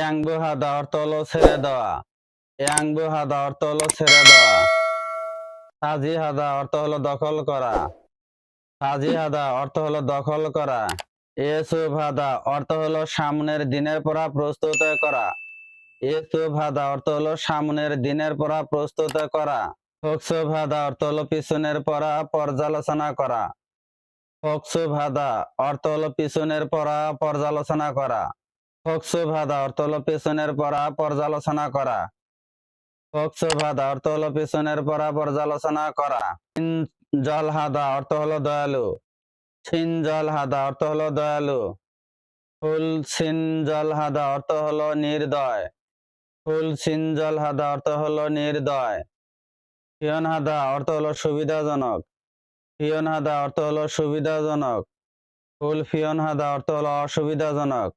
ইয়াংবু হাদা অর্থ হলো ছেড়ে দেওয়া ইয়াংবু হাদা অর্থ হলো ছেড়ে দেওয়া সাজি হাদা অর্থ হলো দখল করা। সাজি হাদা অর্থ হলো দখল করা। এসুব হাদা অর্থ হলো সামনের দিনের পরা প্রস্তুত করা। এসুব হাদা অর্থ হলো সামনের দিনের পরা প্রস্তুত করা। ফোকসুব হাদা অর্থ হলো পিছনের পরা পর্যালোচনা করা। ফোকসুব হাদা অর্থ হলো পিছনের পরা পর্যালোচনা করা। ফোকসুব হাদা অর্থ হলো পিছনের পরা পর্যালোচনা করা। ফোকসুব হাদা অর্থ হলো পিছনের পরা পর্যালোচনা করা। সিন জল হাদা অর্থ হলো দয়ালু। সিন জল হাদা অর্থ হলো দয়ালু। ফুল সিন জল হাদা অর্থ হলো নির্দয়। ফুল হাদা অর্থ হলো নির্দয়। ফিয়ন হাদা অর্থ হলো সুবিধাজনক। ফিয়ন হাদা অর্থ হলো সুবিধাজনক। ফুল ফিয়ন হাদা অর্থ হলো অসুবিধাজনক।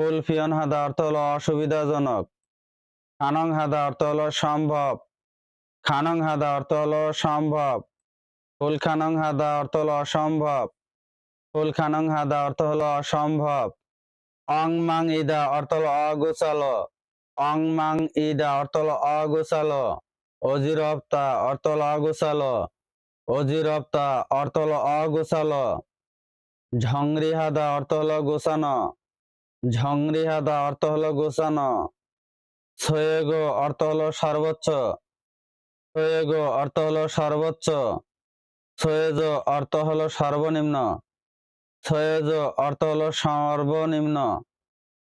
ফুল ফিয়ন হাদা অর্থ হলো অসুবিধাজনক খানং হাদা অর্থ হলো সম্ভব খানং হাদা অর্থ হলো সম্ভব ফুল খানং হাদা অর্থ হলো অসম্ভব ফুল খানং হাদা অর্থ হলো অসম্ভব অং মাং ইদা অর্থ হলো অগোছালো অং মাং ইদা অর্থ হলো অগোছালো অজিরপ্তা অর্থ হলো অগোছালো অজিরপ্তা অর্থ হলো অগোছালো ঝংরি হাদা অর্থ হলো গোছানো ঝংরি হাদা, অর্থ হলো গোছানো। সয়েগো, অর্থ হলো সর্বোচ্চ। সয়েগো, অর্থ হলো সর্বোচ্চ। সয়েজ, অর্থ হলো সর্বনিম্ন। সয়েজ, অর্থ হলো সর্বনিম্ন।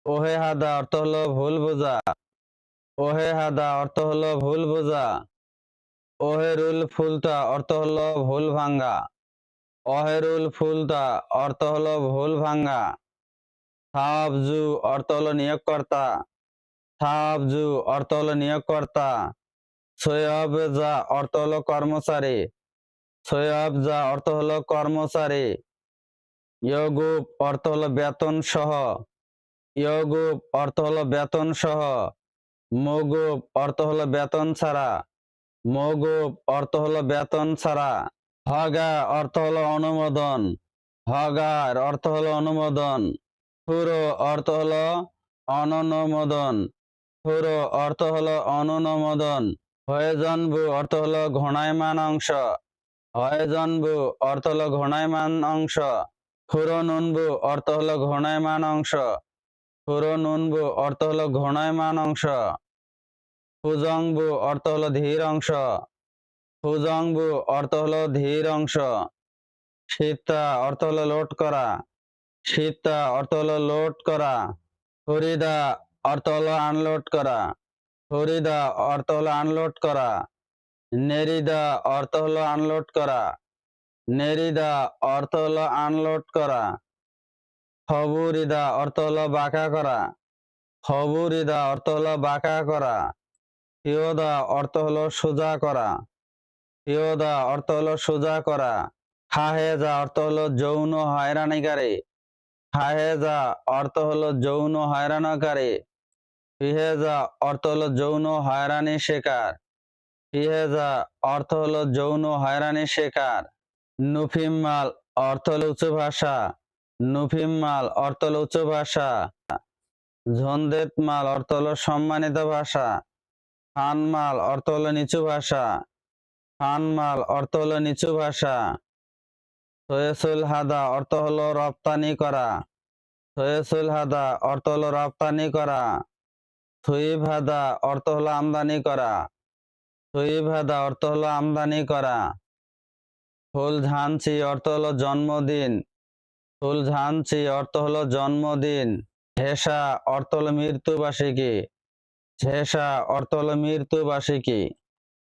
ওহে হাদা, অর্থ হলো ভুল বোঝা। ওহে হাদা, অর্থ হলো ভুল বোঝা। ওহেরুল ফুলতা, অর্থ হলো ভুল ভাঙ্গা অহেরুল ফুলতা, অর্থ হলো ভুল ভাঙ্গা সাবজু অর্থ হলো নিয়োগকর্তা সাবজু অর্থ হলো নিয়োগকর্তা সৈয়বজা অর্থ হলো কর্মচারী সৈয়বজা অর্থ হলো কর্মচারী ইয়গুপ অর্থ হলো বেতন সহ ইয়গুপ অর্থ হলো বেতন সহ মগুপ অর্থ হলো বেতন ছাড়া মগুপ অর্থ হলো বেতন ছাড়া হগা অর্থ হলো অনুমোদন হগার অর্থ হলো অনুমোদন পুরো অর্থ হলো অননুমোদন। পুরো অর্থ হলো অননুমোদন। হয়জনবু অর্থ হলো ঘূর্ণায়মান অংশ হয়জনবু অর্থ হলো ঘূর্ণায়মান অংশ খুরনুনবু অর্থ হলো ঘূর্ণায়মান অংশ খুরনুনবু অর্থ হলো ঘূর্ণায়মান অংশ ফুজংবু অর্থ হলো ধীর অংশ ফুজংবু অর্থ হলো ধীর অংশ সীতা অর্থ হলো লোড করা। সীতা অর্থ হলো লোড করা হরিদা অর্থ হলো আনলোড করা হরিদা অর্থ হলো আনলোড করা নেরিদা অর্থ হলো আনলোড করা নেরিদা অর্থ হলো আনলোড করা খবুরিদা অর্থ হলো বাঁকা করা খবুরিদা অর্থ হলো বাঁকা করা হিয়দা অর্থ হলো সোজা করা হিয়দা অর্থ হলো সোজা করা খাহেজা অর্থ হলো যৌন হয়রানিকারী খাহেজা অর্থ হলো যৌন হয়রানকারী। ফিহেজা অর্থ হলো যৌন হয়রানি শিকার। ফিহেজা অর্থ হলো যৌন হয়রানি শিকার। নুফিম্মাল অর্থ হলো উচ্চ ভাষা। নুফিম্মাল অর্থ হলো উচ্চ ভাষা। ঝন্দেত মাল অর্থ হলো সম্মানিত ভাষা। ফানমাল অর্থ হলো নিচু ভাষা। ফানমাল অর্থ হলো নিচু ভাষা। সয়েসুল হাদা অর্থ হলো রপ্তানি করা। সয়েসুল হাদা অর্থ হলো রপ্তানি করা। সুইব হাদা অর্থ হলো আমদানি করা। সুইব হাদা অর্থ হলো আমদানি করা। ফুল ঝানচি অর্থ হলো জন্মদিন। ফুল ঝানচি অর্থ হলো জন্মদিন। হেসা অর্থ হলো মৃত্যুবার্ষিকী। ঝেসা অর্থ হলো মৃত্যুবার্ষিকী।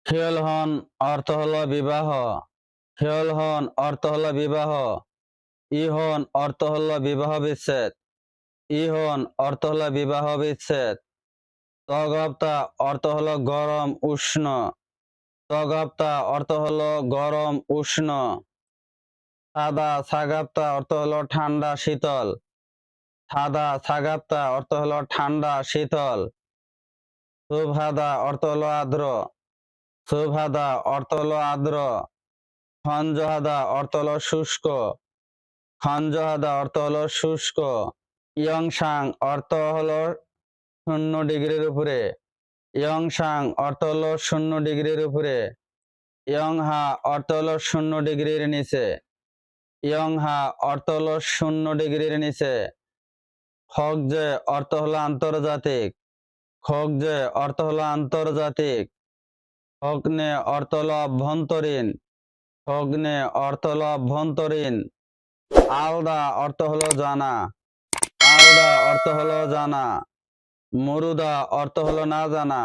খেলহন অর্থ হলো বিবাহ। খেলহন অর্থ হল বিবাহ। ইহন অর্থ হল বিবাহ বিচ্ছেদ। ইহন অর্থ হল বিবাহ বিচ্ছেদ। তগপ্তা অর্থ হল গরম, উষ্ণ। তগপ্তা অর্থ হল গরম, উষ্ণ। সাদা সাগাপ্তা অর্থ হলো ঠান্ডা, শীতল। সাদা সাগাপ্তা অর্থ হলো ঠান্ডা, শীতল। সুভাদা, অর্থ হলো আর্দ্র। সুভাদা, অর্থ হলো আর্দ্র। খঞ্জহাদা অর্থ হলো শুষ্ক। খঞ্জহাদা অর্থ হলো শুষ্ক। ইয়ংসাং অর্থ হলো শূন্য ডিগ্রির উপরে। ইয়ং সাং অর্থ হলো শূন্য ডিগ্রির উপরে। ইয়ং হা অর্থ হলো শূন্য ডিগ্রির নিচে। ইয়ং হা অর্থ হলো শূন্য ডিগ্রির নিচে। খক যে অর্থ হলো আন্তর্জাতিক। খক যে অর্থ হলো আন্তর্জাতিক। অগ্নে অর্থ হলো অভ্যন্তরীণ। অগ্নে অর্থ হলো অভ্যন্তরীণ। আলদা অর্থ হলো জানা। আলদা অর্থ হলো জানা। মুরুদা অর্থ হলো না জানা।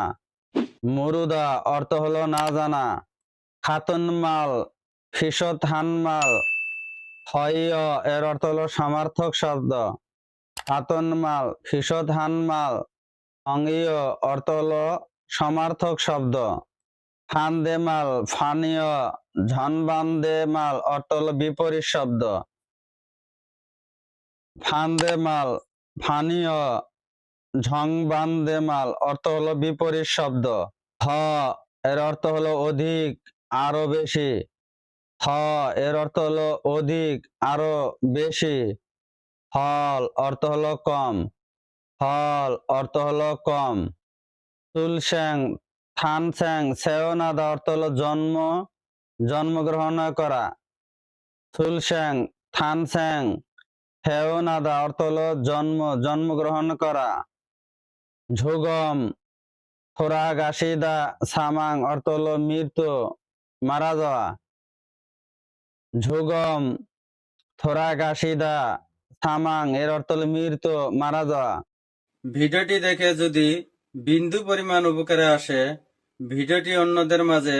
মুরুদা অর্থ হলো না জানা। খাতুন মাল, ফিসত হানমাল হয় এর অর্থ হলো সমার্থক শব্দ। খাতুন মাল, ফিসত হানমাল অঙ্গীয় অর্থ হলো সমার্থক শব্দ। ফান্দে মাল ফানীয় ঝনবান্দে মাল হলো বিপরীত শব্দ। ফান্দে মাল, ফানীয় ঝংবান্দে মাল অর্থ হলো বিপরীত শব্দ। হ এর অর্থ হলো অধিক, আরও বেশি। হ এর অর্থ হলো অধিক, আরও বেশি। হল, অর্থ হলো কম। হল, অর্থ হলো কম। তুলস্যাং থানস্যাং সেওনাদা অর্থ হলো জন্ম। জন্মগ্রহণ করা। তুলস্যাং থানস্যাং হেওনাদা অর্থ হলো জন্ম, জন্মগ্রহণ করা। ঝুগম থোরাগাসিদা সামাং অর্থ হলো মৃত্যু, মারা যাওয়া। ঝুগম, থোরাগাসিদা, সামাং এর অর্থ হলো মৃত্যু, মারা যাওয়া। ভিডিওটি দেখে যদি বিন্দু পরিমাণ উপকারে আসে, ভিডিওটি অন্যদের মাঝে